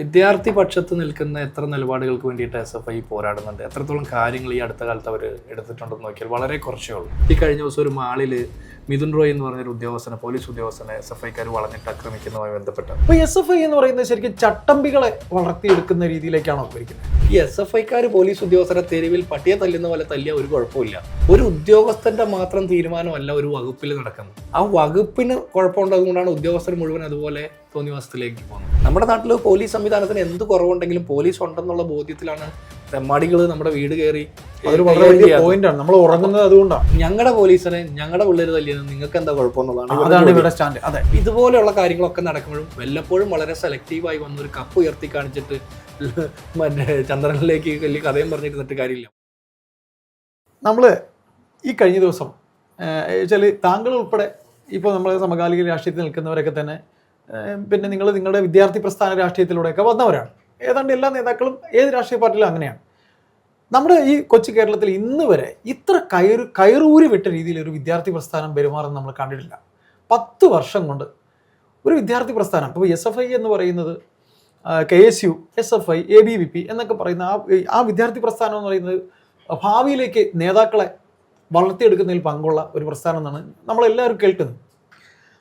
വിദ്യാർത്ഥി പക്ഷത്ത് നിൽക്കുന്ന എത്ര നിലപാടുകൾക്ക് വേണ്ടിയിട്ട് എസ് എഫ് ഐ പോരാടുന്നുണ്ട്? എത്രത്തോളം കാര്യങ്ങൾ ഈ അടുത്ത കാലത്ത് അവർ എടുത്തിട്ടുണ്ടെന്ന് നോക്കിയാൽ വളരെ കുറച്ചേ ഉള്ളൂ. ഈ കഴിഞ്ഞ ദിവസം ഒരു മാളിൽ മിഥുൻ റോയ് എന്ന് പറഞ്ഞൊരു ഉദ്യോഗസ്ഥനെ പോലീസ് ഉദ്യോഗസ്ഥനെ എസ് എഫ് ഐക്കാർ വളഞ്ഞിട്ട് ആക്രമിക്കുന്നതുമായി ബന്ധപ്പെട്ട് അപ്പൊ എസ് എഫ് ഐ എന്ന് പറയുന്നത് ശരിക്കും ചട്ടമ്പികളെ വളർത്തിയെടുക്കുന്ന രീതിയിലേക്കാണോ പോയിരിക്കുന്നത് ഈ എസ് എഫ് ഐക്കാർ പോലീസ് ഉദ്യോഗസ്ഥരെ തെരുവിൽ പട്ടിയെ തല്ലുന്ന പോലെ തല്ലിയ ഒരു കുഴപ്പമില്ല. ഒരു ഉദ്യോഗസ്ഥന്റെ മാത്രം തീരുമാനമല്ല ഒരു വകുപ്പിൽ നടക്കുന്നത്. ആ വകുപ്പിന് കുഴപ്പമുണ്ടതുകൊണ്ടാണ് ഉദ്യോഗസ്ഥർ മുഴുവൻ അതുപോലെ തോന്നിവാസത്തിലേക്ക് പോകുന്നത്. നമ്മുടെ നാട്ടിൽ പോലീസ് സംവിധാനത്തിന് എന്ത് കുറവുണ്ടെങ്കിലും പോലീസ് ഉണ്ടെന്നുള്ള ബോധ്യത്തിലാണ് തെമ്മാടികൾ നമ്മുടെ വീട് കയറി. അതൊരു വളരെ വലിയ പോയിന്റ് ആണ്. നമ്മൾ ഉറങ്ങുന്നത് അതുകൊണ്ടാണ് ഞങ്ങളുടെ പോലീസിനെ ഞങ്ങളുടെ പിള്ളേർ തല്ലിയത് നിങ്ങൾക്ക് എന്താ കുഴപ്പമെന്നുള്ളതാണ് അതാണ് ഇവിടെ സ്റ്റാൻഡ്. അതെ. ഇതുപോലെയുള്ള കാര്യങ്ങളൊക്കെ നടക്കുമ്പോഴും വല്ലപ്പോഴും വളരെ സെലക്റ്റീവായി വന്ന് ഒരു കപ്പ് ഉയർത്തി കാണിച്ചിട്ട് മറ്റേ ചന്ദ്രനിലേക്ക് വലിയ കഥയും പറഞ്ഞിരുന്നിട്ട് കാര്യമില്ല. നമ്മൾ ഈ കഴിഞ്ഞ ദിവസം വെച്ചാൽ താങ്കൾ ഉൾപ്പെടെ ഇപ്പോൾ നമ്മൾ സമകാലിക രാഷ്ട്രീയത്തിൽ നിൽക്കുന്നവരൊക്കെ തന്നെ പിന്നെ നിങ്ങൾ നിങ്ങളുടെ വിദ്യാർത്ഥി പ്രസ്ഥാന രാഷ്ട്രീയത്തിലൂടെയൊക്കെ വന്നവരാണ്. ഏതാണ്ട് എല്ലാ നേതാക്കളും ഏത് രാഷ്ട്രീയ പാർട്ടിയിലും അങ്ങനെയാണ്. നമ്മുടെ ഈ കൊച്ചു കേരളത്തിൽ ഇന്ന് വരെ ഇത്ര കയറു കയറൂരി വിട്ട രീതിയിൽ ഒരു വിദ്യാർത്ഥി പ്രസ്ഥാനം പെരുമാറുന്നത് നമ്മൾ കണ്ടിട്ടില്ല. പത്ത് വർഷം കൊണ്ട് ഒരു വിദ്യാർത്ഥി പ്രസ്ഥാനം. ഇപ്പോൾ എസ് എഫ് ഐ എന്ന് പറയുന്നത് K S U S F I A B V P എന്നൊക്കെ പറയുന്ന ആ ആ വിദ്യാർത്ഥി പ്രസ്ഥാനം എന്ന് പറയുന്നത് ഭാവിയിലേക്ക് നേതാക്കളെ വളർത്തിയെടുക്കുന്നതിൽ പങ്കുള്ള ഒരു പ്രസ്ഥാനം എന്നാണ് നമ്മളെല്ലാവരും കേൾക്കുന്നത്.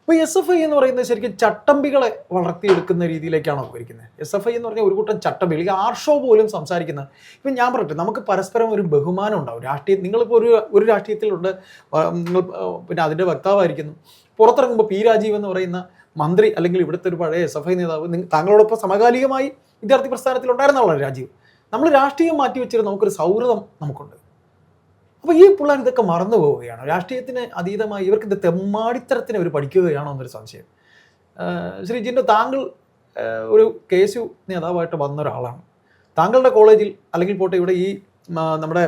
അപ്പോൾ എസ് എഫ് ഐ എന്ന് പറയുന്നത് ശരിക്കും ചട്ടമ്പികളെ വളർത്തിയെടുക്കുന്ന രീതിയിലേക്കാണ് പോയിരിക്കുന്നത് എസ് എഫ് ഐ എന്ന് പറഞ്ഞാൽ ഒരു കൂട്ടം ചട്ടമ്പികൾ അല്ലെങ്കിൽ ആർഷോ പോലും സംസാരിക്കുന്നത് ഇപ്പം ഞാൻ പറയട്ടെ നമുക്ക് പരസ്പരം ഒരു ബഹുമാനം ഉണ്ടാവും. രാഷ്ട്രീയം നിങ്ങളിപ്പോൾ ഒരു ഒരു രാഷ്ട്രീയത്തിലുണ്ട് നിങ്ങൾ പിന്നെ അതിന്റെ വക്താവായിരിക്കുന്നു. പുറത്തിറങ്ങുമ്പോൾ പി രാജീവ് എന്ന് പറയുന്ന മന്ത്രി അല്ലെങ്കിൽ ഇവിടുത്തെ ഒരു പഴയ എസ് എഫ് ഐ നേതാവ് താങ്കളോടൊപ്പം സമകാലികമായി വിദ്യാർത്ഥി പ്രസ്ഥാനത്തിൽ ഉണ്ടായിരുന്ന ആളാണ് രാജീവ്. നമ്മൾ രാഷ്ട്രീയം മാറ്റി വെച്ചിട്ട് നമുക്കൊരു സൗഹൃദം നമുക്കുണ്ട്. അപ്പോൾ ഈ പിള്ളേർ ഇതൊക്കെ മറന്നു പോവുകയാണ്. രാഷ്ട്രീയത്തിന് അതീതമായി ഇവർക്ക് ഇത് തെമ്മാടിത്തരത്തിന് അവർ പഠിക്കുകയാണോ എന്നൊരു സംശയം. ശ്രീ ജിന്റെ താങ്കൾ ഒരു കെ എസ് യു നേതാവായിട്ട് വന്ന ഒരാളാണ്. താങ്കളുടെ കോളേജിൽ അല്ലെങ്കിൽ പോട്ടെ ഇവിടെ ഈ നമ്മുടെ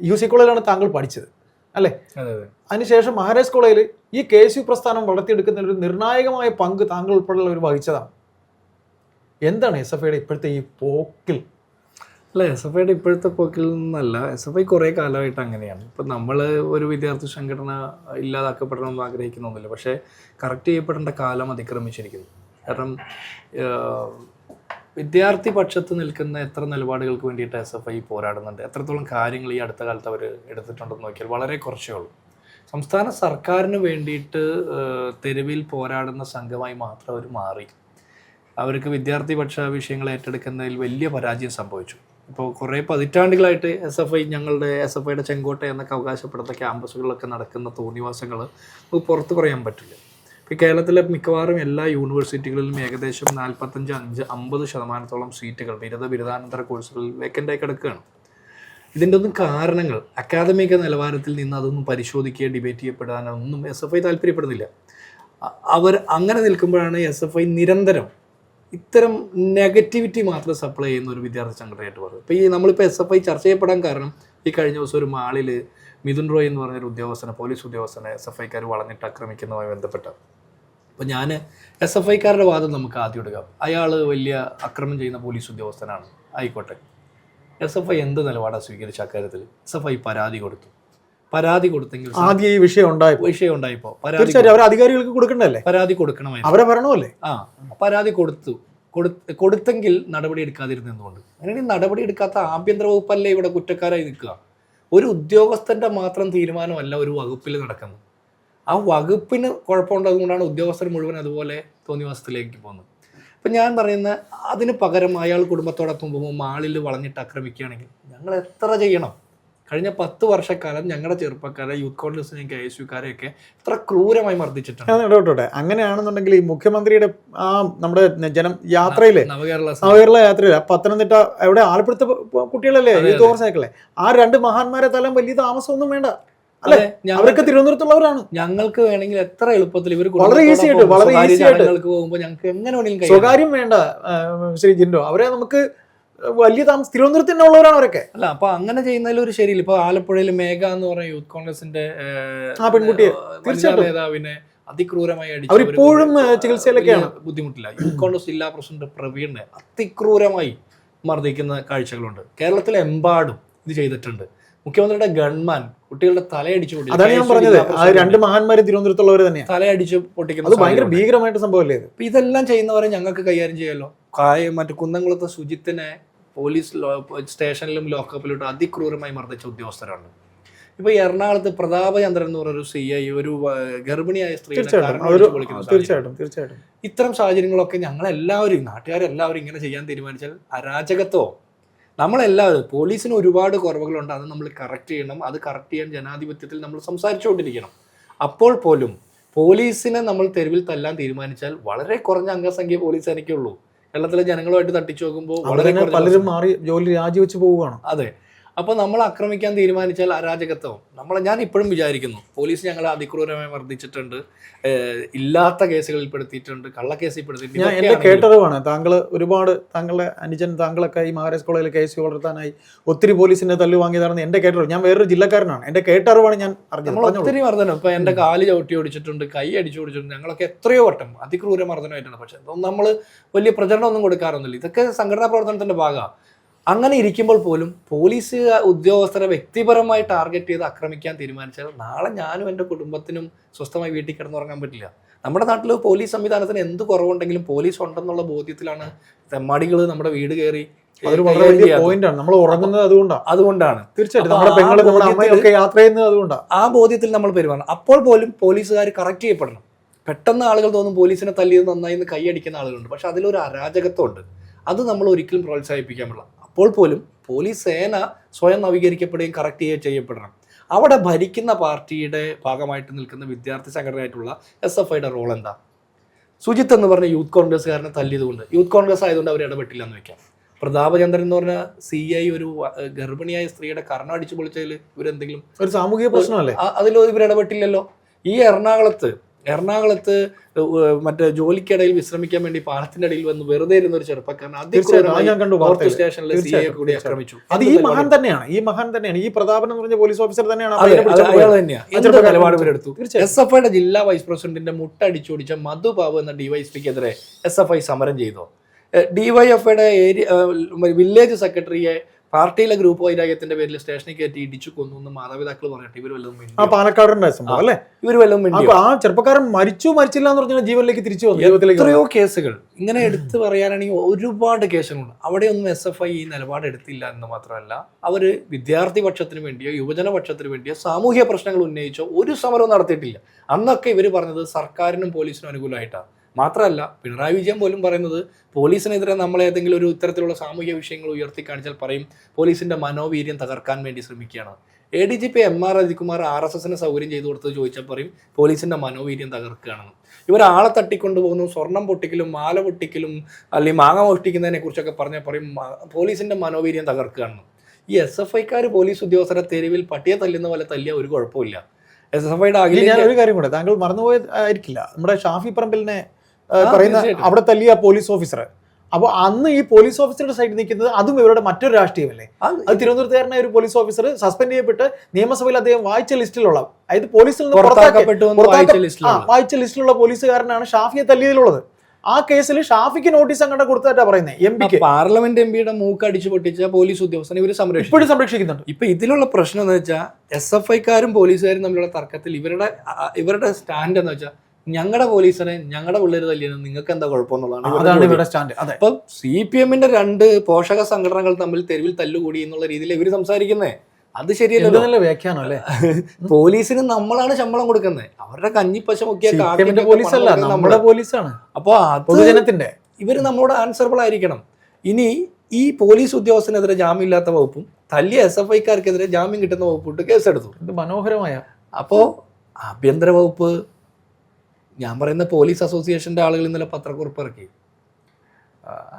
യു സി കോളേജിലാണ് താങ്കൾ പഠിച്ചത് അല്ലേ? അതെ അതെ. അതിനുശേഷം മഹാരാജ് കോളേജിൽ ഈ കെ എസ് യു പ്രസ്ഥാനം വളർത്തിയെടുക്കുന്നതിൽ ഒരു നിർണായകമായ പങ്ക് താങ്കൾ ഉൾപ്പെടെയുള്ളവർ വഹിച്ചതാണ്. എന്താണ് എസ് എഫ് ഐയുടെ ഇപ്പോഴത്തെ ഈ പോക്കിൽ അല്ല എസ് എഫ് ഐയുടെ ഇപ്പോഴത്തെ പോക്കിൽ നിന്നല്ല. എസ് എഫ് ഐ കുറേ കാലമായിട്ട് അങ്ങനെയാണ്. ഇപ്പം നമ്മൾ ഒരു വിദ്യാർത്ഥി സംഘടന ഇല്ലാതാക്കപ്പെടണമെന്ന് ആഗ്രഹിക്കുന്നൊന്നുമില്ല. പക്ഷേ കറക്റ്റ് ചെയ്യപ്പെടേണ്ട കാലം അതിക്രമിച്ചിരിക്കുന്നു. കാരണം വിദ്യാർത്ഥി പക്ഷത്ത് നിൽക്കുന്ന എത്ര നിലപാടുകൾക്ക് വേണ്ടിയിട്ട് എസ് എഫ് ഐ പോരാടുന്നുണ്ട്? എത്രത്തോളം കാര്യങ്ങൾ ഈ അടുത്ത കാലത്ത് അവർ എടുത്തിട്ടുണ്ടെന്ന് നോക്കിയാൽ വളരെ കുറച്ചേ ഉള്ളൂ. സംസ്ഥാന സർക്കാരിന് വേണ്ടിയിട്ട് തെരുവിൽ പോരാടുന്ന സംഘമായി മാത്രം അവർ മാറി. അവർക്ക് വിദ്യാർത്ഥി പക്ഷ വിഷയങ്ങൾ ഏറ്റെടുക്കുന്നതിൽ വലിയ പരാജയം സംഭവിച്ചു. ഇപ്പോൾ കുറേ പതിറ്റാണ്ടുകളായിട്ട് എസ് എഫ് ഐ ഞങ്ങളുടെ എസ് എഫ് ഐയുടെ ചെങ്കോട്ട എന്നൊക്കെ അവകാശപ്പെടുന്ന ക്യാമ്പസുകളിലൊക്കെ നടക്കുന്ന തോന്നിവാസങ്ങൾ നമുക്ക് പുറത്ത് പറയാൻ പറ്റില്ല. ഇപ്പോൾ കേരളത്തിലെ മിക്കവാറും എല്ലാ യൂണിവേഴ്സിറ്റികളിലും ഏകദേശം നാൽപ്പത്തഞ്ച് അഞ്ച് അമ്പത് ശതമാനത്തോളം സീറ്റുകൾ ബിരുദ ബിരുദാനന്തര കോഴ്സുകളിൽ വേക്കന്റായി കിടക്കുകയാണ്. ഇതിന്റെ ഒന്നും കാരണങ്ങൾ അക്കാദമിക നിലവാരത്തിൽ നിന്ന് അതൊന്നും പരിശോധിക്കുകയോ ഡിബേറ്റ് ചെയ്യപ്പെടാനോ ഒന്നും എസ് എഫ് ഐ താല്പര്യപ്പെടുന്നില്ല. അവർ അങ്ങനെ നിൽക്കുമ്പോഴാണ് എസ് എഫ് ഐ നിരന്തരം ഇത്തരം നെഗറ്റിവിറ്റി മാത്രം സപ്ലൈ ചെയ്യുന്ന ഒരു വിദ്യാർത്ഥി സംഘടനയായിട്ട് പറയും ഇപ്പോൾ ഈ നമ്മളിപ്പോൾ എസ് എഫ് ഐ ചർച്ച ചെയ്യപ്പെടാൻ കാരണം ഈ കഴിഞ്ഞ ദിവസം ഒരു മാളിൽ മിഥുൻ റോയ് എന്ന് പറഞ്ഞൊരു ഉദ്യോഗസ്ഥനെ പോലീസ് ഉദ്യോഗസ്ഥനെ എസ് എഫ് ഐക്കാർ വളഞ്ഞിട്ട് ആക്രമിക്കുന്നതുമായി ബന്ധപ്പെട്ട്. അപ്പോൾ ഞാൻ എസ് എഫ് ഐക്കാരുടെ വാദം നമുക്ക് ആദ്യം എടുക്കാം. അയാൾ വലിയ അക്രമം ചെയ്യുന്ന പോലീസ് ഉദ്യോഗസ്ഥനാണ്. ആയിക്കോട്ടെ. എസ് എഫ് ഐ എന്ത് നിലപാടാണ് സ്വീകരിച്ച അക്കാര്യത്തിൽ എസ് എഫ് ഐ പരാതി കൊടുത്തു. പരാതി കൊടുത്തെങ്കിൽ ആദ്യം ഈ വിഷയം ഉണ്ടായി വിഷയം ഉണ്ടായിപ്പോ പരാതി തീർച്ചയായിട്ടും അവർ അധികാരികൾക്ക് കൊടുക്കണ്ടല്ലേ? പരാതി കൊടുക്കണമായി അവരെ ഭരണമല്ലേ ആ പരാതി കൊടുത്തു. കൊടു- കൊടുത്തെങ്കിൽ നടപടി എടുക്കാതിരുന്നതുകൊണ്ട് അങ്ങനെ നടപടി എടുക്കാത്ത ആഭ്യന്തര വകുപ്പല്ലേ ഇവിടെ കുറ്റക്കാരായി നിൽക്കുക? ഒരു ഉദ്യോഗസ്ഥന്റെ മാത്രം തീരുമാനമല്ല ഒരു വകുപ്പിൽ നടക്കുന്നത്. ആ വകുപ്പിന് കുഴപ്പമുണ്ടതുകൊണ്ടാണ് ഉദ്യോഗസ്ഥർ മുഴുവൻ അതുപോലെ തോന്നിവാസത്തിലേക്ക് പോകുന്നത്. അപ്പം ഞാൻ പറയുന്ന അതിന് പകരം അയാൾ കുടുംബത്തോടൊപ്പം പോകുമ്പോൾ മാളിൽ വളഞ്ഞിട്ട് ആക്രമിക്കുകയാണെങ്കിൽ ഞങ്ങൾ എത്ര ചെയ്യണം? കഴിഞ്ഞ പത്ത് വർഷക്കാലം ഞങ്ങളുടെ ചെറുപ്പക്കാരെ യൂത്ത് കോൺഗ്രസിനെയും കെ എസ് യുക്കാരെയൊക്കെ എത്ര ക്രൂരമായി മർദ്ദിച്ചിട്ടുണ്ട്. അങ്ങനെയാണെന്നുണ്ടെങ്കിൽ ഈ മുഖ്യമന്ത്രിയുടെ ആ നമ്മുടെ ജനം യാത്രയിലെ നവകേരള നവകേരള യാത്രയിലെ പത്തനംതിട്ട എവിടെ ആലപ്പുഴത്തെ കുട്ടികളല്ലേ യൂത്ത് കോൺഗ്രസ് ആ രണ്ട് മഹാന്മാരെ തലം വലിയ താമസമൊന്നും വേണ്ട. അല്ലെ? അവർക്ക് അവരൊക്കെ തിരുവനന്തപുരത്തുള്ളവരാണ്. ഞങ്ങൾക്ക് വേണമെങ്കിൽ എത്ര എളുപ്പത്തിൽ ഇവർ വളരെ ഈസി ആയിട്ട്, വളരെ ഈസി ആയിട്ട്. പോകുമ്പോൾ ഞങ്ങൾക്ക് എങ്ങനെ വേണമെങ്കിലും. സ്വകാര്യം വേണ്ട ശ്രീ ജിൻഡോ. അവരെ നമുക്ക് വലിയ താമസം തിരുവനന്തപുരത്ത് തന്നെ ഉള്ളവരാണ് അവരൊക്കെ. അല്ല അപ്പൊ അങ്ങനെ ചെയ്യുന്നതിൽ ഒരു ശരിയില്ല. ഇപ്പൊ ആലപ്പുഴയിൽ മേഘ എന്ന് പറയുന്ന യൂത്ത് കോൺഗ്രസിന്റെ ആ പെൺകുട്ടിയെ, തീർച്ചയായിട്ടും. നേതാവിനെ അതിക്രൂരമായി അടിച്ചു അവരിപ്പോഴും ചികിത്സയിലൊക്കെയാണ്. ബുദ്ധിമുട്ടില്ല. യൂത്ത് കോൺഗ്രസ് ജില്ലാ പ്രസിഡന്റ് പ്രവീണിനെ അതിക്രൂരമായി മർദ്ദിക്കുന്ന കാഴ്ചകളുണ്ട്. കേരളത്തിലെമ്പാടും ഇത് ചെയ്തിട്ടുണ്ട്. മുഖ്യമന്ത്രിയുടെ ഗൺമാൻ കുട്ടികളുടെ തലയടിച്ചു പൊട്ടി അതാണ് ഞാൻ പറഞ്ഞത്. രണ്ട് മഹാന്മാര് തിരുവനന്തപുരത്തുള്ളവർ തന്നെയാണ് തലയടിച്ച് പൊട്ടിക്കുന്നത് ഭയങ്കര സാഹചര്യം. ഭീകരമായിട്ട് സംഭവമല്ലേ ഇത്? ഇതെല്ലാം ചെയ്യുന്നവരെ ഞങ്ങൾക്ക് കൈകാര്യം ചെയ്യാലോ? കായ മറ്റു കുന്നംകുളത്തെ സുജിത്തിനെ പോലീസ് സ്റ്റേഷനിലും ലോക്കപ്പിലോട്ട് അതിക്രൂരമായി മർദ്ദിച്ച ഉദ്യോഗസ്ഥരാണ്. ഇപ്പൊ എറണാകുളത്ത് പ്രതാപചന്ദ്രൻ എന്ന് പറഞ്ഞൊരു ഒരു സി ഐ ഒരു ഗർഭിണിയായ സ്ത്രീ തീർച്ചയായിട്ടും. ഇത്തരം സാഹചര്യങ്ങളൊക്കെ ഞങ്ങളെല്ലാവരും നാട്ടുകാരെല്ലാവരും ഇങ്ങനെ ചെയ്യാൻ തീരുമാനിച്ചാൽ അരാജകത്വം നമ്മളെല്ലാവരും പോലീസിന് ഒരുപാട് കുറവുകളുണ്ട്. അത് നമ്മൾ കറക്റ്റ് ചെയ്യണം. അത് കറക്റ്റ് ചെയ്യാൻ ജനാധിപത്യത്തിൽ നമ്മൾ സംസാരിച്ചുകൊണ്ടിരിക്കണം. അപ്പോൾ പോലും പോലീസിനെ നമ്മൾ തെരുവിൽ തല്ലാൻ തീരുമാനിച്ചാൽ വളരെ കുറഞ്ഞ അംഗസംഖ്യ പോലീസ് എനിക്കുള്ളൂ കേരളത്തിലെ ജനങ്ങളുമായിട്ട് തട്ടിച്ചു നോക്കുമ്പോൾ വളരെ പലരും മാറി ജോലി രാജിവെച്ച് പോവുകയാണ്. അതെ. അപ്പോൾ നമ്മൾ ആക്രമിക്കാൻ തീരുമാനിച്ചാൽ അരാജകത്വം. നമ്മൾ ഞാൻ ഇപ്പോഴും വിചാരിക്കുന്നു. പോലീസ് ഞങ്ങളെ അതിക്രൂരമായി മർദ്ദിച്ചിട്ടുണ്ട്. ഇല്ലാത്ത കേസുകളിൽ പെടുത്തിയിട്ടുണ്ട് കള്ളക്കേസിൽ പെടുത്തിയിട്ടുണ്ട് കേട്ടറിവാണ്. താങ്കൾ ഒരുപാട് താങ്കളുടെ അനുജൻ താങ്കളൊക്കെ ഈ മഹാരാജ് കോളേജിൽ കേസ് വളർത്താനായി ഒത്തിരി പോലീസിന്റെ തല്ലു വാങ്ങിയതാണെന്ന് എന്റെ കേട്ടറിവ്. ഞാൻ വേറൊരു ജില്ലക്കാരനാണ്. എന്റെ കേട്ടറിവാണ് ഞാൻ അറിഞ്ഞത്. ഒത്തിരി മർദ്ദനം. ഇപ്പൊ എന്റെ കാൽ ചവിട്ടി ഓടിച്ചിട്ടുണ്ട് കൈ അടിച്ചു ഓടിച്ചിട്ടുണ്ട്. ഞങ്ങളൊക്കെ എത്രയോ വട്ടം അതിക്രൂര മർദ്ദനമായിട്ടാണ്. പക്ഷെ നമ്മൾ വലിയ പ്രചരണം ഒന്നും കൊടുക്കാറൊന്നുമില്ല. ഇതൊക്കെ സംഘടനാ പ്രവർത്തനത്തിന്റെ ഭാഗമാണ്. അങ്ങനെ ഇരിക്കുമ്പോൾ പോലും പോലീസ് ഉദ്യോഗസ്ഥരെ വ്യക്തിപരമായി ടാർഗറ്റ് ചെയ്ത് ആക്രമിക്കാൻ തീരുമാനിച്ചാൽ നാളെ ഞാനും എന്റെ കുടുംബത്തിനും സ്വസ്ഥമായി വീട്ടിൽ കിടന്നുറങ്ങാൻ പറ്റില്ല. നമ്മുടെ നാട്ടിൽ പോലീസ് സംവിധാനത്തിന് എന്ത് കുറവുണ്ടെങ്കിലും പോലീസ് ഉണ്ടെന്നുള്ള ബോധ്യത്തിലാണ് തെമ്മാടികൾ നമ്മുടെ വീട് കയറി അതൊരു വളരെ വലിയ നമ്മൾ ഉറങ്ങുന്നത് അതുകൊണ്ടാണ് അതുകൊണ്ടാണ്. തീർച്ചയായിട്ടും. നമ്മുടെ ആ നമ്മുടെ ബോധ്യത്തിൽ അമ്മയൊക്കെ യാത്ര ചെയ്യുന്നത് അതുകൊണ്ടാണ് ആ ബോധ്യത്തിൽ നമ്മൾ പെരുമാറണം. അപ്പോൾ പോലും പോലീസുകാർ കറക്റ്റ് ചെയ്യപ്പെടണം. പെട്ടെന്ന് ആളുകൾ തോന്നും പോലീസിനെ തല്ലിയത് നന്നായി എന്ന് കൈയടിക്കുന്ന ആളുകളുണ്ട്. പക്ഷെ അതിലൊരു അരാജകത്വമുണ്ട് അത് നമ്മൾ ഒരിക്കലും പ്രോത്സാഹിപ്പിക്കാൻ പാടില്ല. അപ്പോൾ പോലും പോലീസ് സേന സ്വയം നവീകരിക്കപ്പെടുകയും കറക്റ്റ് ചെയ്യുകയും ചെയ്യപ്പെടണം. അവിടെ ഭരിക്കുന്ന പാർട്ടിയുടെ ഭാഗമായിട്ട് നിൽക്കുന്ന വിദ്യാർത്ഥി സംഘടനയായിട്ടുള്ള എസ് എഫ് ഐയുടെ റോൾ എന്താ? സുജിത്ത് എന്ന് പറഞ്ഞ യൂത്ത് കോൺഗ്രസ്സുകാരനെ തല്ലിയതുകൊണ്ട് യൂത്ത് കോൺഗ്രസ് ആയതുകൊണ്ട് അവർ ഇടപെട്ടില്ല എന്ന് വെക്കാം പ്രതാപചന്ദ്രൻ എന്ന് പറഞ്ഞ സി ഐ ഒരു ഗർഭിണിയായ സ്ത്രീയുടെ കർണം അടിച്ചു പൊളിച്ചതിൽ ഇവരെന്തെങ്കിലും ഒരു സാമൂഹിക പ്രശ്നമല്ലേ? അതിൽ ഇവർ ഇടപെട്ടില്ലല്ലോ. ഈ എറണാകുളത്ത് എറണാകുളത്ത് മറ്റേ ജോലിക്കിടയിൽ വിശ്രമിക്കാൻ വേണ്ടി പാലത്തിന്റെ അടിയിൽ വന്ന് വെറുതെ ഇരുന്ന ഒരു ചെറുപ്പക്കാരൻ തീർച്ചയായിട്ടും. അത് അതിക്രൂരമായി ഞാൻ കണ്ടു നോർത്ത് വാർത്തയിൽ സ്റ്റേഷനിലെ സി എ കൂടി ആക്രമിച്ചു. അത് ഈ മഹാൻ തന്നെയാണ് ഈ മഹാൻ തന്നെയാണ്. ഈ പ്രതാപൻ എന്ന് പറഞ്ഞ പോലീസ് ഓഫീസർ തന്നെയാണ് അയാൾ പോയത്. തന്നെയാ. ആ നിലപാട് ഇവരെടുത്തു? എസ് എഫ് ഐയുടെ ജില്ലാ വൈസ് പ്രസിഡന്റിന്റെ മുട്ടടിച്ചോടിച്ച മധു ബാബു എന്ന ഡിവൈഎസ്പിക്കെതിരെ എസ് എഫ് ഐ സമരം ചെയ്തു? ഡിവൈഎഫ്ഐയുടെ ഏരിയ വില്ലേജ് സെക്രട്ടറിയെ പാർട്ടിയിലെ ഗ്രൂപ്പ് വൈരാഗ്യത്തിന്റെ പേരിൽ സ്റ്റേഷനിൽ കയറ്റി ഇടിച്ചു കൊന്നു എന്ന് മാതാപിതാക്കൾ പറഞ്ഞിട്ട് ഇവർ വല്ലതും ആ? പാലക്കാടിന്റെ സംഭവം അല്ലേ? ഇവർ വല്ലതും ആ ആ ചെറുപ്പക്കാരൻ മരിച്ചു മരിച്ചില്ല എന്ന് പറഞ്ഞാൽ ജീവനിലേക്ക് തിരിച്ചു വന്നു ജീവിതത്തിലേക്ക് എത്രയോ കേസുകൾ. ഇങ്ങനെ എടുത്തു പറയാനാണെങ്കിൽ ഒരുപാട് കേസുകളുണ്ട്. അവിടെയൊന്നും എസ് എഫ് ഐ ഈ നിലപാട് എടുത്തില്ല എന്ന് മാത്രമല്ല അവർ വിദ്യാർത്ഥി പക്ഷത്തിന് വേണ്ടിയോ യുവജന പക്ഷത്തിന് വേണ്ടിയോ സാമൂഹ്യ പ്രശ്നങ്ങൾ ഉന്നയിച്ചോ ഒരു സമരവും നടത്തിയിട്ടില്ല. അന്നൊക്കെ ഇവർ പറഞ്ഞത് സർക്കാരിനും പോലീസിനും അനുകൂലമായിട്ടാണ്. മാത്രമല്ല പിണറായി വിജയൻ പോലും പറയുന്നത് പോലീസിനെതിരെ നമ്മൾ ഏതെങ്കിലും ഒരു ഇത്തരത്തിലുള്ള സാമൂഹിക വിഷയങ്ങൾ ഉയർത്തി കാണിച്ചാൽ പറയും പോലീസിന്റെ മനോവീര്യം തകർക്കാൻ വേണ്ടി ശ്രമിക്കുകയാണ്. A D G P M R Ajikumar R S എസിന് സൗകര്യം ചെയ്തു കൊടുത്തത് ചോദിച്ചാൽ പറയും പോലീസിന്റെ മനോവീര്യം തകർക്കുകയാണെന്ന്. ഇവരാളെ ആളെ തട്ടിക്കൊണ്ടു പോകുന്നു സ്വർണം പൊട്ടിക്കലും മാല പൊട്ടിക്കലും അല്ലെങ്കിൽ മാങ്ങ മോഷ്ടിക്കുന്നതിനെ കുറിച്ചൊക്കെ പറഞ്ഞാൽ പറയും പോലീസിന്റെ മനോവീര്യം തകർക്കുകയാണെന്ന്. ഈ എസ് എഫ് ഐക്കാർ പോലീസ് ഉദ്യോഗസ്ഥരെ തെരുവിൽ പട്ടിയെ തല്ലുന്ന പോലെ തല്ലിയ ഒരു കുഴപ്പമില്ല. എസ് എഫ് ഐയുടെ ഞാൻ ഒരു കാര്യം കൂടെ താങ്കൾ മറന്നുപോയത് ആയിരിക്കില്ല. നമ്മുടെ ഷാഫി പറമ്പിലിനെ പറയുന്ന അവിടെ തല്ലിയ പോലീസ് ഓഫീസർ അപ്പോൾ അന്ന് ഈ പോലീസ് ഓഫീസറുടെ സൈഡിൽ നിൽക്കുന്നത് അതും ഇവരുടെ മറ്റൊരു രാഷ്ട്രീയമല്ലേ? അത് തിരുവനന്തപുരത്തുകാരനായ ഒരു പോലീസ് ഓഫീസർ സസ്പെൻഡ് ചെയ്യപ്പെട്ട് നിയമസഭയിൽ അദ്ദേഹം വായിച്ച ലിസ്റ്റിലുള്ള അതായത് പോലീസിൽ നിന്ന് പുറത്താക്കപ്പെട്ടു വായിച്ച ലിസ്റ്റിലുള്ള. പോലീസുകാരനാണ് ഷാഫിയെ തല്ലിയതിലുള്ളത്. ആ കേസിൽ ഷാഫിക്ക് നോട്ടീസ് അങ്ങോട്ട് കൊടുത്തായിട്ടാ പറയുന്നത് എം പിക്ക് പാർലമെന്റ് എം പിയുടെ മൂക്ക് അടിച്ചു പൊട്ടിച്ച പോലീസ് ഉദ്യോഗസ്ഥനെ ഇവർ ഇപ്പോഴും സംരക്ഷിക്കുന്നുണ്ട്. ഇപ്പൊ ഇതിലുള്ള പ്രശ്നം എന്ന് വെച്ചാൽ എസ് എഫ് ഐക്കാരും പോലീസുകാരും തമ്മിലുള്ള തർക്കത്തിൽ ഇവരുടെ ഇവരുടെ സ്റ്റാൻഡ് എന്ന് വെച്ചാൽ ഞങ്ങളുടെ പോലീസിനെ ഞങ്ങളുടെ പിള്ളേർ തല്ലിയാണ് നിങ്ങൾക്ക് എന്താ കുഴപ്പമെന്നുള്ളതാണ് അതാണ് ഇവിടെ സ്റ്റാൻഡ്. അതെ. അപ്പൊ സി പി എമ്മിന്റെ രണ്ട് പോഷക സംഘടനകൾ തമ്മിൽ തെരുവിൽ തല്ലുകൂടി എന്നുള്ള രീതിയിൽ ഇവർ സംസാരിക്കുന്നേ. അത് ശരിയല്ലല്ലോ. എന്തെന്നല്ല വ്യാഖ്യാനം അല്ലേ? പോലീസിന് നമ്മളാണ് ശമ്പളം കൊടുക്കുന്നത് അവരുടെ കഞ്ഞിപ്പശ മുക്കിയ പോലീസ് അല്ല നമ്മുടെ പോലീസാണ്. അപ്പൊ പൊതുജനത്തിന്റെ. ഇവർ നമ്മളോട് ആൻസറബിൾ ആയിരിക്കണം. ഇനി ഈ പോലീസ് ഉദ്യോഗസ്ഥനെതിരെ ജാമ്യമില്ലാത്ത വകുപ്പും തല്ലിയ എസ് എഫ് ഐക്കാർക്കെതിരെ ജാമ്യം കിട്ടുന്ന വകുപ്പിട്ട് കേസെടുത്തു. ഇത് മനോഹരമായ. അപ്പോ ആഭ്യന്തര വകുപ്പ് ഞാൻ പറയുന്ന പോലീസ് അസോസിയേഷന്റെ ആളുകൾ ഇന്നലെ പത്രക്കുറിപ്പ് ഇറക്കി.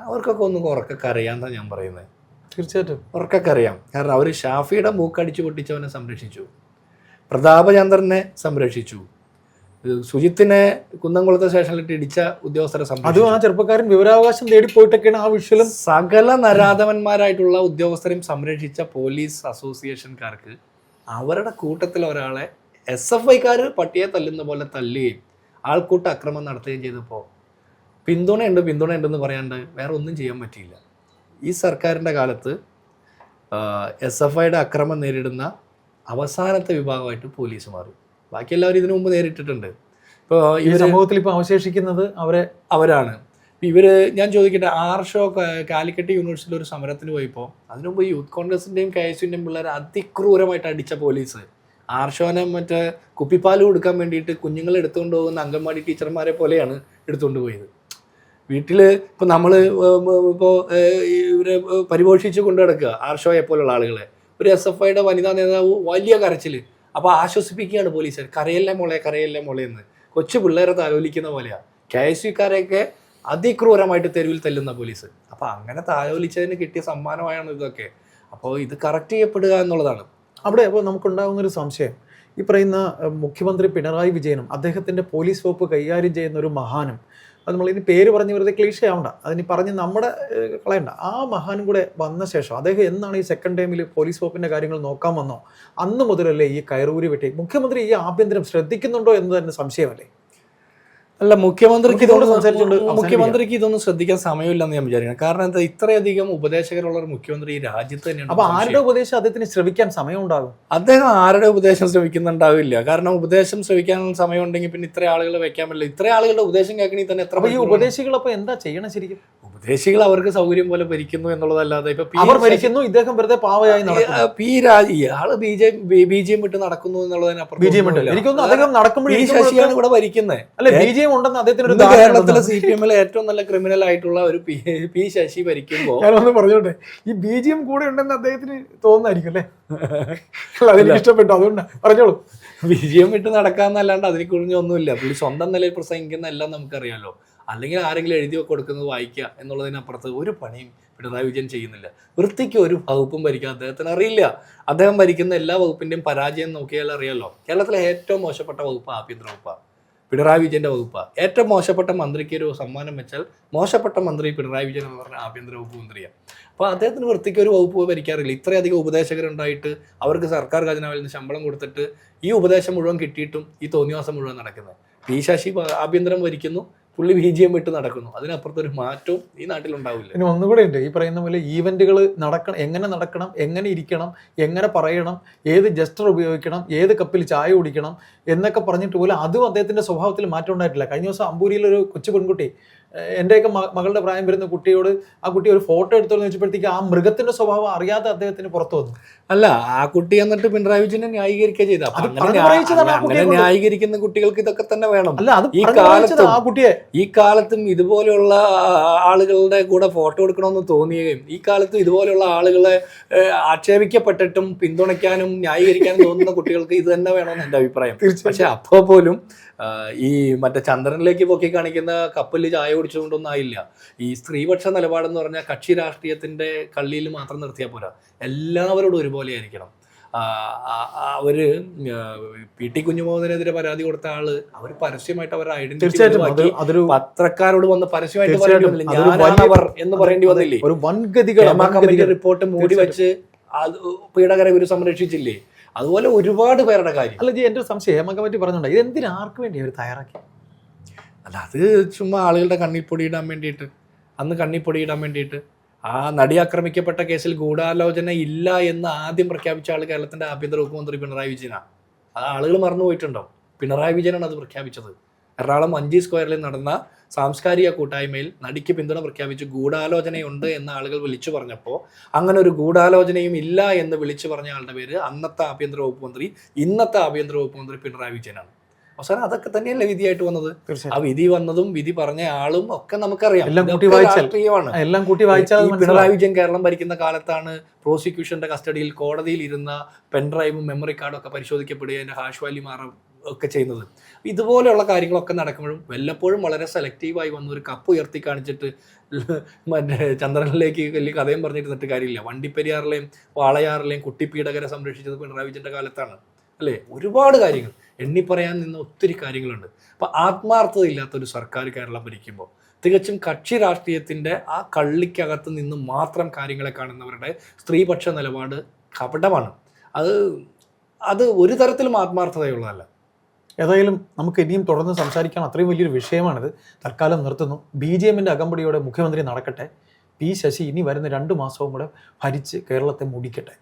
അവർക്കൊക്കെ ഒന്ന് ഉറക്കൊക്കെ അറിയാന്നാ ഞാൻ പറയുന്നത്. തീർച്ചയായിട്ടും. ഉറക്കൊക്കെ അറിയാം. കാരണം അവർ ഷാഫിയുടെ മൂക്കടിച്ചു പൊട്ടിച്ചവനെ സംരക്ഷിച്ചു. പ്രതാപചന്ദ്രനെ സംരക്ഷിച്ചു. സുജിത്തിനെ കുന്നംകുളത്തെ സ്റ്റേഷനിലിട്ട് ഇടിച്ച ഉദ്യോഗസ്ഥരെ അതും സംരക്ഷിച്ചു ആ ചെറുപ്പക്കാരൻ വിവരാവകാശം തേടി പോയിട്ടൊക്കെയാണ് ആ വിഷയം. സകല നരാധവന്മാരായിട്ടുള്ള ഉദ്യോഗസ്ഥരെയും സംരക്ഷിച്ച പോലീസ് അസോസിയേഷൻകാർക്ക് അവരുടെ കൂട്ടത്തിൽ ഒരാളെ എസ് എഫ് ഐക്കാർ പട്ടിയെ തല്ലുന്ന പോലെ തല്ലുകയും ആൾക്കൂട്ട അക്രമം നടത്തുകയും ചെയ്തപ്പോൾ പിന്തുണയുണ്ട് പിന്തുണയുണ്ടെന്ന് പറയാണ്ട് വേറെ ഒന്നും ചെയ്യാൻ പറ്റിയില്ല. ഈ സർക്കാരിന്റെ കാലത്ത് എസ് എഫ് ഐയുടെ അക്രമം നേരിടുന്ന അവസാനത്തെ വിഭാഗമായിട്ട് പോലീസ് മാറി. ബാക്കി എല്ലാവരും ഇതിനു മുമ്പ് നേരിട്ടിട്ടുണ്ട്. ഇപ്പോൾ ഈ സമൂഹത്തിൽ ഇപ്പോൾ അവശേഷിക്കുന്നത് അവരെ അവരാണ്. ഇവർ ഞാൻ ചോദിക്കട്ടെ ആർഷോ കാലിക്കറ്റ് യൂണിവേഴ്സിറ്റിയിൽ ഒരു സമരത്തിന് പോയപ്പോൾ അതിനുമുമ്പ് യൂത്ത് കോൺഗ്രസിന്റെയും കെ എസ് യുന്റെയും പിള്ളേർ അതിക്രൂരമായിട്ട് അടിച്ച പോലീസ് ആർഷോനെ മറ്റേ കുപ്പിപ്പാൽ കൊടുക്കാൻ വേണ്ടിയിട്ട് കുഞ്ഞുങ്ങൾ എടുത്തുകൊണ്ട് പോകുന്ന അംഗൻവാടി ടീച്ചർമാരെ പോലെയാണ് എടുത്തുകൊണ്ട് പോയത്. വീട്ടിൽ ഇപ്പോൾ നമ്മൾ ഇപ്പോൾ ഇവരെ പരിപോഷിച്ച് കൊണ്ടു നടക്കുക ആർഷോയെ പോലുള്ള ആളുകളെ. ഒരു എസ് എഫ് ഐയുടെ വനിതാ നേതാവ് വലിയ കരച്ചിൽ അപ്പോൾ ആശ്വസിപ്പിക്കുകയാണ് പോലീസ് കരയല്ലേ മോളെ കരയല്ലേ മോളെ എന്ന്. കൊച്ചു പിള്ളേരെ താലോലിക്കുന്ന പോലെയാണ് കെ എസ് യുക്കാരെയൊക്കെ അതിക്രൂരമായിട്ട് തെരുവിൽ തല്ലുന്ന പോലീസ്. അപ്പോൾ അങ്ങനെ താലോലിച്ചതിന് കിട്ടിയ സമ്മാനമായാണ് ഇതൊക്കെ. അപ്പോൾ ഇത് കറക്റ്റ് ചെയ്യപ്പെടുക എന്നുള്ളതാണ്. അവിടെ അപ്പോൾ നമുക്കുണ്ടാകുന്നൊരു സംശയം. ഈ പറയുന്ന മുഖ്യമന്ത്രി പിണറായി വിജയനും അദ്ദേഹത്തിന്റെ പോലീസ് വകുപ്പ് കൈകാര്യം ചെയ്യുന്ന ഒരു മഹാനും അത് നമ്മൾ ഇനി പേര് പറഞ്ഞ് വെറുതെ ക്ലീഷ ആവണ്ട അതിന് പറഞ്ഞ് നമ്മുടെ കളയണ്ട. ആ മഹാനും കൂടെ വന്ന ശേഷം അദ്ദേഹം എന്നാണ് ഈ സെക്കൻഡ് ടൈമിൽ പോലീസ് വകുപ്പിന്റെ കാര്യങ്ങൾ നോക്കാൻ വന്നോ? അന്ന് മുതലല്ലേ ഈ കയറൂരി വെട്ടി. മുഖ്യമന്ത്രി ഈ ആഭ്യന്തരം ശ്രദ്ധിക്കുന്നുണ്ടോ എന്ന് തന്നെ സംശയമല്ലേ? അല്ല മുഖ്യമന്ത്രിക്ക് ഇതോട് ഇതൊന്നും സംസാരിച്ചുകൊണ്ട് മുഖ്യമന്ത്രിക്ക് ഇതൊന്നും ശ്രദ്ധിക്കാൻ സമയമില്ലെന്ന് ഞാൻ വിചാരിക്കണം കാരണം എന്താ ഇത്രയധികം ഉപദേശകരുള്ള ഒരു മുഖ്യമന്ത്രി ഈ രാജ്യത്ത് തന്നെയാണ് അപ്പൊ ആരുടെ ഉപദേശം അദ്ദേഹത്തിന് ശ്രമിക്കാൻ സമയം ഉണ്ടാകും അദ്ദേഹം ആരുടെ ഉപദേശം ശ്രമിക്കുന്നുണ്ടാവില്ല കാരണം ഉപദേശം ശ്രമിക്കാൻ സമയം ഉണ്ടെങ്കിൽ പിന്നെ ഇത്ര ആളുകൾ വെക്കാൻ പറ്റില്ല. ഇത്ര ആളുകളുടെ ഉപദേശം കേൾക്കണമെങ്കിൽ തന്നെ എത്ര ഈ ഉപദേശികൾ അപ്പൊ എന്താ ചെയ്യണം ശരിക്കും? ഉപദേശികൾ അവർക്ക് സൗകര്യം പോലെ ഭരിക്കുന്നു എന്നുള്ളതല്ലാതെ ഇപ്പൊ അവർ ഭരിക്കുന്നു ഇദ്ദേഹം വെറുതെ പാവയായി പി. രാജ ഇയാൾ ബി. ജെ ബി ജെ വിട്ട് നടക്കുന്നു എന്നുള്ളതിനപ്പുറം ബി ജെ വിട്ടില്ല? എനിക്കൊന്നും അദ്ദേഹം നടക്കുമ്പോൾ ശശിയാണ് ഇവിടെ ഭരിക്കുന്നത് അല്ലെ ബി. ജെ ഉണ്ടെന്ന് അദ്ദേഹത്തിന് കേരളത്തിലെ സി പി എമ്മിലെ ഏറ്റവും നല്ല ക്രിമിനൽ ആയിട്ടുള്ള ഒരു പി പി ശശി ഭരിക്കുമ്പോ ഞാനൊന്ന് പറഞ്ഞോട്ടെ ഈ ബി ജി എം കൂടെ ഉണ്ടെന്ന് അദ്ദേഹത്തിന് തോന്നുന്നായിരിക്കും അല്ലേ? അതിന് അതെനിക്ക് ഇഷ്ടപ്പെട്ടു അതുകൊണ്ട് പറഞ്ഞോളൂ. വിജയം വിട്ട് നടക്കാന്നല്ലാണ്ട് അതിനെ കുറിഞ്ഞൊന്നുമില്ല പുള്ളി സ്വന്തം നിലയിൽ പ്രസംഗിക്കുന്ന എല്ലാം നമുക്കറിയാലോ. അല്ലെങ്കിൽ ആരെങ്കിലും എഴുതി കൊടുക്കുന്നത് വായിക്കുക എന്നുള്ളതിനപ്പുറത്ത് ഒരു പണിയും പിണറായി വിജയൻ ചെയ്യുന്നില്ല. വൃത്തിക്ക് ഒരു വകുപ്പും ഭരിക്കാൻ അദ്ദേഹത്തിന് അറിയില്ല. അദ്ദേഹം ഭരിക്കുന്ന എല്ലാ വകുപ്പിന്റെയും പരാജയം നോക്കിയാൽ അറിയാലോ. കേരളത്തിലെ ഏറ്റവും മോശപ്പെട്ട വകുപ്പ് ആഭ്യന്തര വകുപ്പാണ്. പിണറായി വിജയന്റെ വകുപ്പാണ് ഏറ്റവും മോശപ്പെട്ട മന്ത്രിക്ക് ഒരു സമ്മാനം വെച്ചാൽ മോശപ്പെട്ട മന്ത്രി പിണറായി വിജയൻ എന്ന് പറഞ്ഞ ആഭ്യന്തര വകുപ്പ് മന്ത്രിയാണ് അപ്പോൾ അദ്ദേഹത്തിന് വൃത്തിക്ക് ഒരു വകുപ്പ് ഭരിക്കാറില്ല. ഇത്രയധികം ഉപദേശകരുണ്ടായിട്ട് അവർക്ക് സർക്കാർ ഖജനാവിൽ നിന്ന് ശമ്പളം കൊടുത്തിട്ട് ഈ ഉപദേശം മുഴുവൻ കിട്ടിയിട്ടും ഈ തോന്നിവാസം മുഴുവൻ നടക്കുന്നത്. പി ശശി ആഭ്യന്തരം ഭരിക്കുന്നു. പുള്ളി ബി ജി എം വിട്ട് നടക്കുന്നു. അതിനപ്പുറത്തൊരു മാറ്റവും ഈ നാട്ടിലുണ്ടാവില്ല. പിന്നെ ഒന്നുകൂടെ ഉണ്ട്. ഈ പറയുന്ന പോലെ ഈവന്റുകൾ നടക്കണം എങ്ങനെ നടക്കണം എങ്ങനെ ഇരിക്കണം എങ്ങനെ പറയണം ഏത് ജസ്റ്റർ ഉപയോഗിക്കണം ഏത് കപ്പിൽ ചായ കുടിക്കണം എന്നൊക്കെ പറഞ്ഞിട്ട് പോലും അതും അദ്ദേഹത്തിന്റെ സ്വഭാവത്തിൽ മാറ്റം ഉണ്ടായിട്ടില്ല. കഴിഞ്ഞ ദിവസം അമ്പൂരിയിൽ ഒരു കൊച്ചു പെൺകുട്ടി ഏഹ് എന്റെയൊക്കെ മകളുടെ പ്രായം വരുന്ന കുട്ടിയോട് ആ കുട്ടി ഒരു ഫോട്ടോ എടുത്തോന്ന് വെച്ചപ്പോഴത്തേക്ക് ആ മൃഗത്തിന്റെ സ്വഭാവം അറിയാതെ അദ്ദേഹത്തിന് പുറത്തു വന്നു. അല്ല ആ കുട്ടി എന്നിട്ട് പിണറായി വിജയനെ ന്യായീകരിക്കുക ചെയ്ത. ന്യായീകരിക്കുന്ന കുട്ടികൾക്ക് ഇതൊക്കെ തന്നെ വേണം. അല്ല അത് ഈ കാലത്ത് ആ കുട്ടിയെ. ഈ കാലത്തും ഇതുപോലെയുള്ള ആളുകളുടെ കൂടെ ഫോട്ടോ എടുക്കണമെന്ന് തോന്നുകയും ഈ കാലത്തും ഇതുപോലെയുള്ള ആളുകളെ ആക്ഷേപിക്കപ്പെട്ടിട്ടും പിന്തുണയ്ക്കാനും ന്യായീകരിക്കാനും തോന്നുന്ന കുട്ടികൾക്ക് ഇത് തന്നെ വേണമെന്ന് എന്റെ അഭിപ്രായം. പക്ഷെ അപ്പോൾ പോലും ഈ മറ്റേ ചന്ദ്രനിലേക്ക് പൊക്കി കാണിക്കുന്ന കപ്പലിൽ ചായ കുടിച്ചുകൊണ്ടൊന്നും ആയില്ല. ഈ സ്ത്രീപക്ഷ നിലപാടെന്ന് പറഞ്ഞാൽ കക്ഷി രാഷ്ട്രീയത്തിന്റെ കള്ളിയിൽ മാത്രം നിർത്തിയാൽ പോരാ. എല്ലാവരോടും ഒരുപോലെ ആയിരിക്കണം. അവർ പി ടി കുഞ്ഞുമോഹനെതിരെ പരാതി കൊടുത്ത ആൾ അവർ പരസ്യമായിട്ട് അവരുടെ ഐഡന്റിറ്റി അതൊരു പത്രക്കാരോട് വന്ന് പരസ്യമായിട്ട്. പറയേണ്ടി എന്ന് പറയേണ്ടി വന്നില്ലേ? ഒരു വൻഗതികൾ. റിപ്പോർട്ട് മൂടി വെച്ച് അത് പീഡകരെ ഇവർ സംരക്ഷിച്ചില്ലേ? അതുപോലെ ഒരുപാട് പേരുടെ കാര്യം. അല്ല ജി എന്റെ ഒരു സംശയം. ഹേമ കമ്മിറ്റി പറഞ്ഞിട്ടുണ്ട്? ഇത് എന്തിനാ ആർക്ക് വേണ്ടി അവർ തയ്യാറാക്കി? അല്ല അത് ചുമ്മാ ആളുകളുടെ കണ്ണിൽ പൊടിയിടാൻ വേണ്ടിയിട്ട്. അന്ന് കണ്ണിൽ പൊടിയിടാൻ വേണ്ടിയിട്ട്. ആ നടി ആക്രമിക്കപ്പെട്ട കേസിൽ ഗൂഢാലോചന ഇല്ല എന്ന് ആദ്യം പ്രഖ്യാപിച്ച ആൾ കേരളത്തിന്റെ ആഭ്യന്തര വകുപ്പ് മന്ത്രി പിണറായി വിജയനാണ് അത് ആളുകൾ മറന്നുപോയിട്ടുണ്ടോ? പിണറായി വിജയനാണ് അത് പ്രഖ്യാപിച്ചത്. എറണാകുളം വഞ്ചി സ്ക്വയറിൽ നടന്ന സാംസ്കാരിക കൂട്ടായ്മയിൽ നടിക്ക് പിന്തുണ പ്രഖ്യാപിച്ച് ഗൂഢാലോചനയുണ്ട് എന്ന് ആളുകൾ വിളിച്ചു പറഞ്ഞപ്പോൾ അങ്ങനെ ഒരു ഗൂഢാലോചനയും ഇല്ല എന്ന് വിളിച്ചു പറഞ്ഞ ആളുടെ പേര് അന്നത്തെ ആഭ്യന്തര വകുപ്പ് മന്ത്രി ഇന്നത്തെ ആഭ്യന്തര വകുപ്പ് മന്ത്രി പിണറായി വിജയനാണ്. അവസാനം അതൊക്കെ തന്നെയല്ലേ വിധിയായിട്ട് വന്നത്? ആ വിധി വന്നതും വിധി പറഞ്ഞ ആളും ഒക്കെ നമുക്കറിയാം. എല്ലാം കൂട്ടി വായിച്ചാൽ. രാഷ്ട്രീയമാണ്. എല്ലാം കൂട്ടി വായിച്ചാൽ അത് ഈ മനസ്സിലാവും. പിണറായി വിജയൻ കേരളം ഭരിക്കുന്ന കാലത്താണ് പ്രോസിക്യൂഷന്റെ കസ്റ്റഡിയിൽ കോടതിയിൽ ഇരുന്ന പെൻഡ്രൈവും മെമ്മറി കാർഡും ഒക്കെ പരിശോധിക്കപ്പെടുക അതിന്റെ ഹാഷ് വാല്യൂ മാറും. ഒക്കെ ചെയ്യുന്നത്. ഇതുപോലെയുള്ള കാര്യങ്ങളൊക്കെ നടക്കുമ്പോഴും വല്ലപ്പോഴും വളരെ സെലക്റ്റീവായി വന്ന് ഒരു കപ്പ് ഉയർത്തി കാണിച്ചിട്ട് മറ്റേ ചന്ദ്രനിലേക്ക് വലിയ കഥയും പറഞ്ഞിരുന്നിട്ട് കാര്യമില്ല. വണ്ടിപ്പെരിയാറിലെയും വാളയാറിലെയും കുട്ടിപ്പീഡകരെ സംരക്ഷിച്ചത് പിണറായി വിജയന്റെ കാലത്താണ്. അല്ലേ? ഒരുപാട് കാര്യങ്ങൾ. എണ്ണിപ്പറയാൻ നിന്ന് ഒത്തിരി കാര്യങ്ങളുണ്ട്. അപ്പൊ ആത്മാർത്ഥതയില്ലാത്ത ഒരു സർക്കാർ കേരളം ഭരിക്കുമ്പോൾ തികച്ചും കക്ഷി രാഷ്ട്രീയത്തിന്റെ ആ കള്ളിക്കകത്ത് നിന്ന് മാത്രം കാര്യങ്ങളെ കാണുന്നവരുടെ സ്ത്രീപക്ഷ നിലപാട് കപടമാണ്. അത് അത് ഒരു തരത്തിലും ആത്മാർത്ഥതയുള്ളതല്ല. ഏതായാലും നമുക്ക് ഇനിയും തുടർന്ന് സംസാരിക്കാൻ അത്രയും വലിയൊരു വിഷയമാണിത്. തൽക്കാലം നിർത്തുന്നു. ബി ജെ എമ്മിന്റെ അകമ്പടിയോടെ മുഖ്യമന്ത്രി നടക്കട്ടെ. പി ശശി ഇനി വരുന്ന രണ്ട് മാസവും കൂടെ ഭരിച്ച് കേരളത്തെ മുടിക്കട്ടെ.